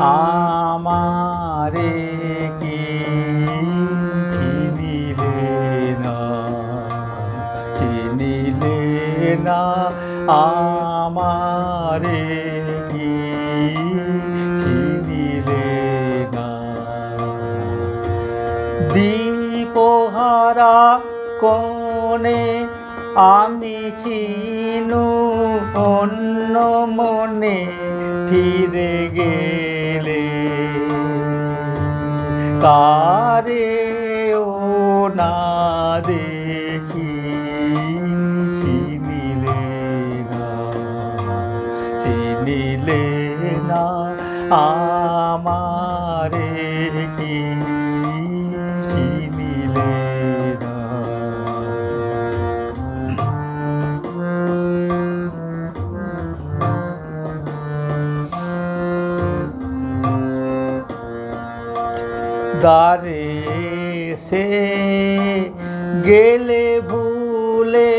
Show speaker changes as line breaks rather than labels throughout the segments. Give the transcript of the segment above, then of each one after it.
আমারে কি চিনিলে না? চিনিলে না আমারে কি চিনিলে না? দীপহারা কোণে আমি চিনু অন্য মনে ফিরে গেলে। তারে ও না দেখি, চিনিলে না চিনিলে না আমারে কি দারে সে গেলে ভুলে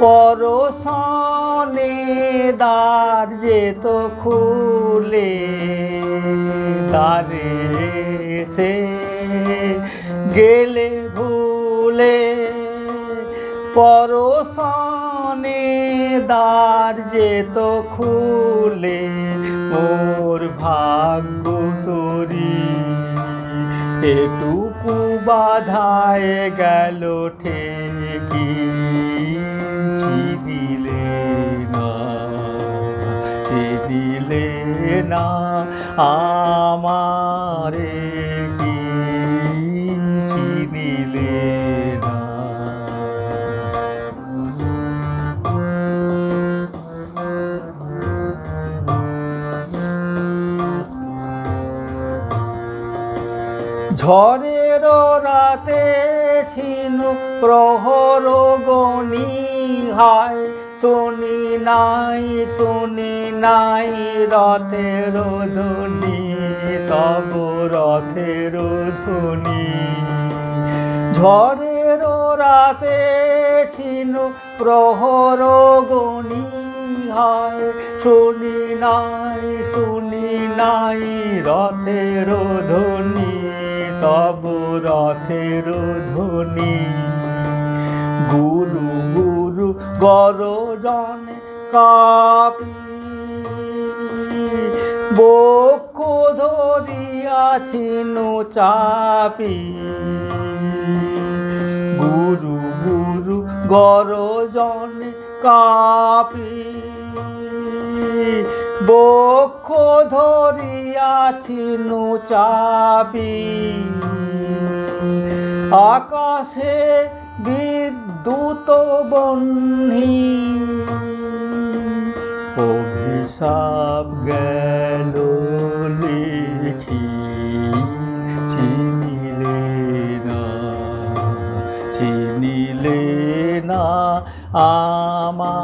পরশনে দ্বার যেত খুলে। দারে সে গেলে ভুলে পরশনে দ্বার যেত খুলে। মোর ভাগ্য তরি এটুকু বাধায় গেল ঠেকি চিনিলে না চিনিলে না আমারে। ঝড়ের রাতে ছিনু প্রহর গণি হায়। শুনি নাই শুনি নাই রথের ধ্বনি, তব রথের ধ্বনি। ঝড়ের রাতে ছিনু প্রহর গণি হায়। শুনি নাই শুনি নাই রথের ধ্বনি তব রথের ধ্বনি। গুরু গুরু গরজনে কাপি। বক্ষ ধরিয়াছিনু চাপি গুরু গুরু গরজনে কাপি। বক্ষ ধরিয়াছিনু চাপি আকাশে বিদ্যুৎ বহ্নি অভিশাপ গেল লিখি চিনিলে না চিনিলে না আমারে